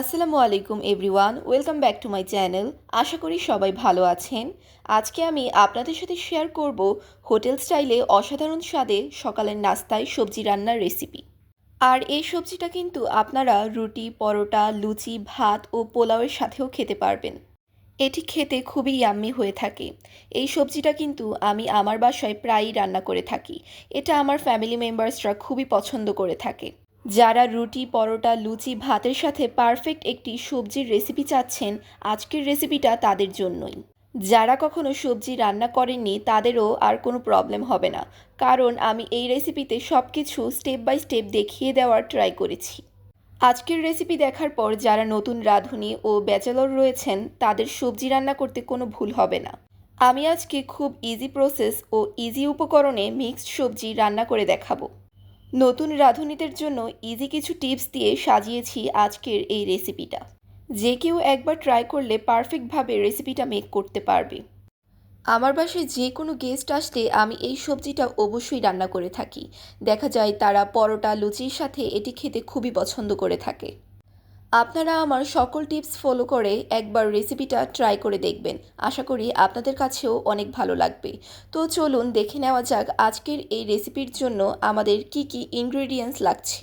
আসসালামু আলাইকুম everyone, welcome back to my channel. আশা করি সবাই ভালো আছেন। আজকে আমি আপনাদের সাথে শেয়ার করব হোটেল স্টাইলে অসাধারণ স্বাদে সকালের নাস্তায় সবজি রান্নার রেসিপি। আর এই সবজিটা কিন্তু আপনারা রুটি, পরোটা, লুচি, ভাত ও পোলাওয়ের সাথেও খেতে পারবেন। এটি খেতে খুবই ইয়াম্মি হয়ে থাকে। এই সবজিটা কিন্তু আমি আমার বাসায় প্রায়ই রান্না করে থাকি। এটা আমার ফ্যামিলি মেম্বার্সরা খুবই পছন্দ করে থাকে। যারা রুটি, পরোটা, লুচি, ভাতের সাথে পারফেক্ট একটি সবজির রেসিপি চাচ্ছেন, আজকের রেসিপিটা তাদের জন্যই। যারা কখনো সবজি রান্না করেননি, তাদেরও আর কোনো প্রবলেম হবে না। কারণ আমি এই রেসিপিতে সব কিছু স্টেপ বাই স্টেপ দেখিয়ে দেওয়ার ট্রাই করেছি। আজকের রেসিপি দেখার পর যারা নতুন রাঁধুনি ও ব্যাচেলর রয়েছেন, তাদের সবজি রান্না করতে কোনো ভুল হবে না। আমি আজকে খুব ইজি প্রসেস ও ইজি উপকরণে মিক্সড সবজি রান্না করে দেখাবো। নতুন রাঁধুনিদের জন্য ইজি কিছু টিপস দিয়ে সাজিয়েছি আজকের এই রেসিপিটা যে কেউ একবার ট্রাই করলে পারফেক্টভাবে রেসিপিটা মেক করতে পারবে। আমার বাসায় যে কোনো গেস্ট আসলে আমি এই সবজিটা অবশ্যই রান্না করে থাকি। দেখা যায় তারা পরোটা, লুচির সাথে এটি খেতে খুবই পছন্দ করে থাকে। আপনারা আমার সকল টিপস ফলো করে একবার রেসিপিটা ট্রাই করে দেখবেন। আশা করি আপনাদের কাছেও অনেক ভালো লাগবে। তো চলুন দেখে নেওয়া যাক আজকের এই রেসিপির জন্য আমাদের কি কি ইনগ্রেডিয়েন্টস লাগছে।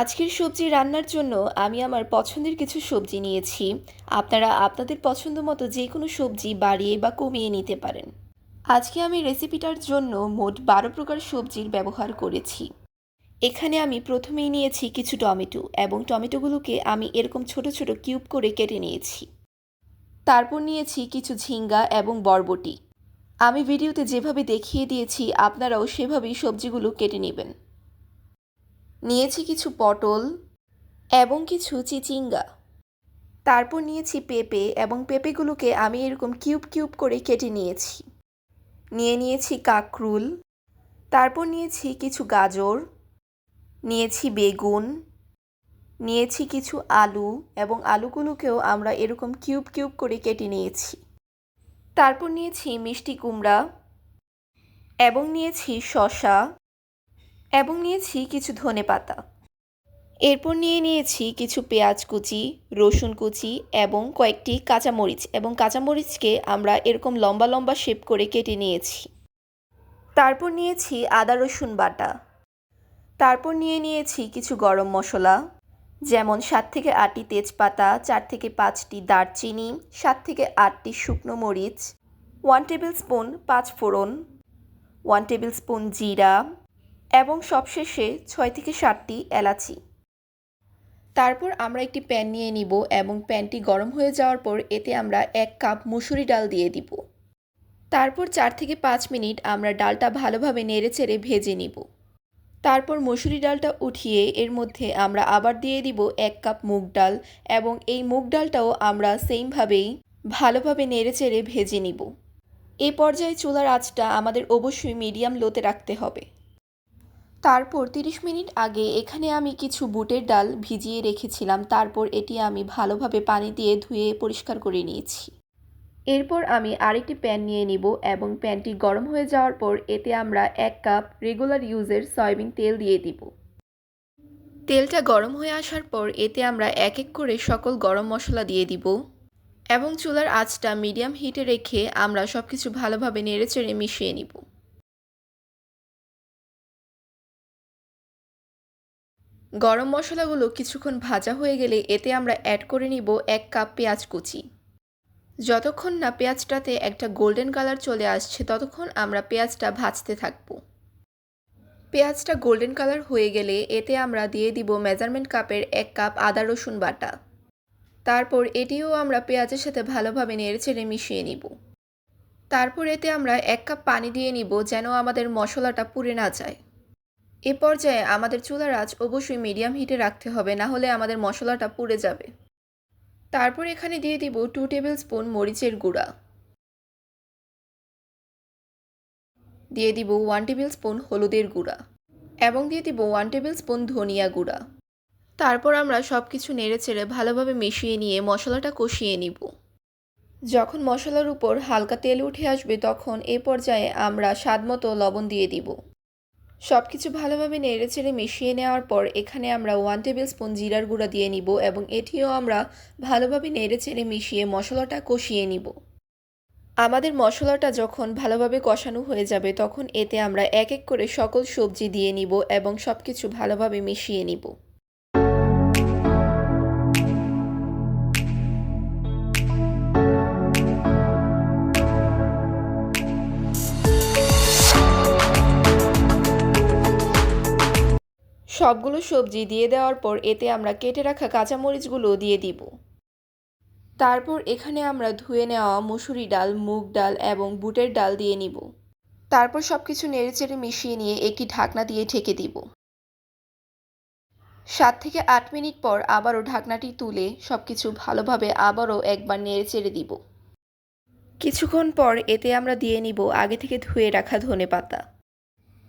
আজকের সবজি রান্নার জন্য আমি আমার পছন্দের কিছু সবজি নিয়েছি। আপনারা আপনাদের পছন্দ মতো যে কোনো সবজি বাড়িয়ে বা কমিয়ে নিতে পারেন। আজকে আমি রেসিপিটার জন্য মোট বারো প্রকার সবজির ব্যবহার করেছি। এখানে আমি প্রথমেই নিয়েছি কিছু টমেটো এবং টমেটোগুলোকে আমি এরকম ছোট ছোট কিউব করে কেটে নিয়েছি। তারপর নিয়েছি কিছু ঝিঙ্গা এবং বরবটি। আমি ভিডিওতে যেভাবে দেখিয়ে দিয়েছি, আপনারাও সেভাবেই সবজিগুলো কেটে নেবেন। নিয়েছি কিছু পটল এবং কিছু চিচিঙ্গা। তারপর নিয়েছি পেঁপে এবং পেঁপেগুলোকে আমি এরকম কিউব কিউব করে কেটে নিয়েছি। নিয়ে নিয়েছি কাকরুল, তারপর নিয়েছি কিছু গাজর, নিয়েছি বেগুন, নিয়েছি কিছু আলু এবং আলুগুলোকেও আমরা এরকম কিউব কিউব করে কেটে নিয়েছি। তারপর নিয়েছি মিষ্টি কুমড়া এবং নিয়েছি শশা এবং নিয়েছি কিছু ধনে পাতা এরপর নিয়ে নিয়েছি কিছু পেঁয়াজ কুচি, রসুন কুচি এবং কয়েকটি কাঁচামরিচ এবং কাঁচামরিচকে আমরা এরকম লম্বা লম্বা শেপ করে কেটে নিয়েছি। তারপর নিয়েছি আদা রসুন বাটা। তারপর নিয়ে নিয়েছি কিছু গরম মশলা, যেমন সাত থেকে আটটি তেজপাতা, চার থেকে পাঁচটি দারচিনি, সাত থেকে আটটি শুকনো মরিচ ওয়ান টেবিল স্পুন পাঁচ ফোড়ন ওয়ান টেবিল স্পুন জিরা এবং সবশেষে ছয় থেকে সাতটি এলাচি। তারপর আমরা একটি প্যান নিয়ে নিব এবং প্যানটি গরম হয়ে যাওয়ার পর এতে আমরা এক কাপ মুসুরি ডাল দিয়ে দিব। তারপর চার থেকে পাঁচ মিনিট আমরা ডালটা ভালোভাবে নেড়েচেড়ে ভেজে নিব। তারপর মসুরি ডালটা উঠিয়ে এর মধ্যে আমরা আবার দিয়ে দিব এক কাপ মুগ ডাল এবং এই মুগ ডালটাও আমরা সেমভাবেই ভালোভাবে নেড়েচেড়ে ভেজে নিব। এই পর্যায়ে চুলার আঁচটা আমাদের অবশ্যই মিডিয়াম লোতে রাখতে হবে। তারপর 30 মিনিট আগে এখানে আমি কিছু বুটের ডাল ভিজিয়ে রেখেছিলাম। তারপর এটি আমি ভালোভাবে পানি দিয়ে ধুয়ে পরিষ্কার করে নিয়েছি। এরপর আমি আরেকটি প্যান নিয়ে নিব এবং প্যানটি গরম হয়ে যাওয়ার পর এতে আমরা এক কাপ রেগুলার ইউজের সয়াবিন তেল দিয়ে দিব। তেলটা গরম হয়ে আসার পর এতে আমরা এক এক করে সকল গরম মশলা দিয়ে দিব এবং চুলার আঁচটা মিডিয়াম হিটে রেখে আমরা সব কিছু ভালোভাবে নেড়েচেড়ে মিশিয়ে নিব। গরম মশলাগুলো কিছুক্ষণ ভাজা হয়ে গেলে এতে আমরা অ্যাড করে নিব এক কাপ পেঁয়াজ কুচি। যতক্ষণ না পেঁয়াজটাতে একটা গোল্ডেন কালার চলে আসছে, ততক্ষণ আমরা পেঁয়াজটা ভাজতে থাকব। পেঁয়াজটা গোল্ডেন কালার হয়ে গেলে এতে আমরা দিয়ে দিব মেজারমেন্ট কাপের এক কাপ আদা রসুন বাটা। তারপর এটিও আমরা পেঁয়াজের সাথে ভালোভাবে নেড়েচেড়ে মিশিয়ে নিব। তারপর এতে আমরা এক কাপ পানি দিয়ে নিব যেন আমাদের মশলাটা পুড়ে না যায়। এ পর্যায়ে আমাদের চুলার আঁচ অবশ্যই মিডিয়াম হিটে রাখতে হবে, না হলে আমাদের মশলাটা পুড়ে যাবে। তারপর এখানে দিয়ে দিব টু টেবিল স্পুন মরিচের গুঁড়া। দিয়ে দিব ওয়ান টেবিল স্পুন হলুদের গুঁড়া এবং দিয়ে দিব ওয়ান টেবিল স্পুন ধনিয়া গুঁড়া। তারপর আমরা সব কিছু নেড়ে চেড়ে ভালোভাবে মিশিয়ে নিয়ে মশলাটা কষিয়ে নিব। যখন মশলার উপর হালকা তেল উঠে আসবে তখন এ পর্যায়ে আমরা স্বাদ মতো লবণ দিয়ে দিব। সব কিছু ভালোভাবে নেড়ে নেড়েচেড়ে মিশিয়ে নেওয়ার পর এখানে আমরা ওয়ান টেবিল স্পুন জিরার গুঁড়া দিয়ে নিব এবং এটিও আমরা ভালোভাবে নেড়ে নেড়েচেড়ে মিশিয়ে মশলাটা কষিয়ে নিব। আমাদের মশলাটা যখন ভালোভাবে কষানো হয়ে যাবে তখন এতে আমরা এক এক করে সকল সবজি দিয়ে নিব এবং সব কিছু ভালোভাবে মিশিয়ে নিব। সবগুলো সবজি দিয়ে দেওয়ার পর এতে আমরা কেটে রাখা কাঁচামরিচগুলো দিয়ে দিব। তারপর এখানে আমরা ধুয়ে নেওয়া মুসুরি ডাল, মুগ ডাল এবং বুটের ডাল দিয়ে নিব। তারপর সব কিছু নেড়েচেড়ে মিশিয়ে নিয়ে একটি ঢাকনা দিয়ে ঢেকে দিব। সাত থেকে আট মিনিট পর আবারও ঢাকনাটি তুলে সব কিছু ভালোভাবে আবারও একবার নেড়েচেড়ে দিব। কিছুক্ষণ পর এতে আমরা দিয়ে নিব আগে থেকে ধুয়ে রাখা ধনে পাতা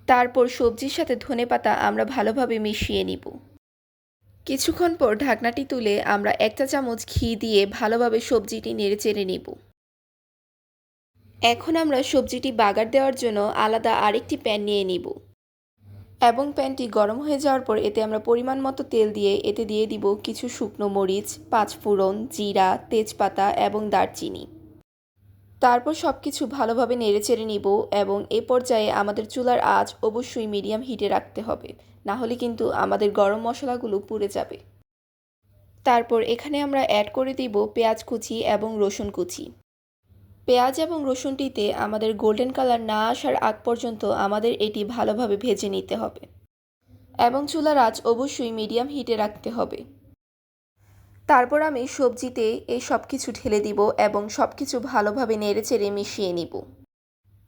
তারপর সবজির সাথে ধনেপাতা আমরা ভালোভাবে মিশিয়ে নিব। কিছুক্ষণ পর ঢাকনাটি তুলে আমরা একটা চামচ ঘি দিয়ে ভালোভাবে সবজিটি নেড়েচেড়ে নিব। এখন আমরা সবজিটি বাগার দেওয়ার জন্য আলাদা আরেকটি প্যান নিয়ে নিব। এবং প্যানটি গরম হয়ে যাওয়ার পর এতে আমরা পরিমাণ মতো তেল দিয়ে এতে দিয়ে দিব কিছু শুকনো মরিচ, পাঁচফোড়ন, জিরা, তেজপাতা এবং দারচিনি। তারপর সব কিছু ভালোভাবে নেড়েচেড়ে নিব এবং এ পর্যায়ে আমাদের চুলার আঁচ অবশ্যই মিডিয়াম হিটে রাখতে হবে। না হলে কিন্তু আমাদের গরম মশলাগুলো পুড়ে যাবে। তারপর এখানে আমরা অ্যাড করে দিব পেঁয়াজ কুচি এবং রসুন কুচি। পেঁয়াজ এবং রসুনটিতে আমাদের গোল্ডেন কালার না আসার আগ পর্যন্ত আমাদের এটি ভালোভাবে ভেজে নিতে হবে। এবং চুলার আঁচ অবশ্যই মিডিয়াম হিটে রাখতে হবে। তারপর আমি সবজিতে এই সব কিছু ঢেলে দিব এবং সব কিছু ভালোভাবে নেড়েচেড়ে মিশিয়ে নিব।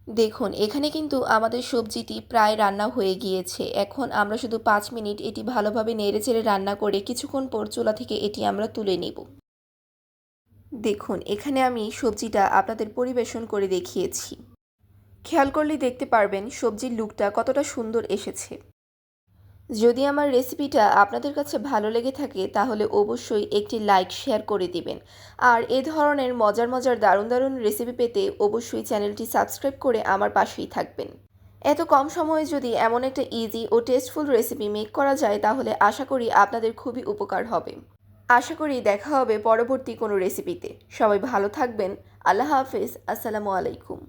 দেখুন, এখানে কিন্তু আমাদের সবজিটি প্রায় রান্না হয়ে গিয়েছে। এখন আমরা শুধু পাঁচ মিনিট এটি ভালোভাবে নেড়েচেড়ে রান্না করে কিছুক্ষণ পর চুলা থেকে এটি আমরা তুলে নিব। দেখুন, এখানে আমি সবজিটা আপনাদের পরিবেশন করে দেখিয়েছি। খেয়াল করলেই দেখতে পারবেন সবজির লুকটা কতটা সুন্দর এসেছে। যদি আমার রেসিপিটা আপনাদের কাছে ভালো লেগে থাকে, তাহলে অবশ্যই একটি লাইক শেয়ার করে দিবেন। আর এ ধরনের মজার মজার দারুণ দারুণ রেসিপি পেতে অবশ্যই চ্যানেলটি সাবস্ক্রাইব করে আমার পাশেই থাকবেন। এত কম সময়ে যদি এমন একটা ইজি ও টেস্টফুল রেসিপি মেক করা যায়, তাহলে আশা করি আপনাদের খুবই উপকার হবে। আশা করি দেখা হবে পরবর্তী কোনো রেসিপিতে সবাই ভালো থাকবেন। আল্লাহ হাফেজ। আসসালামু আলাইকুম।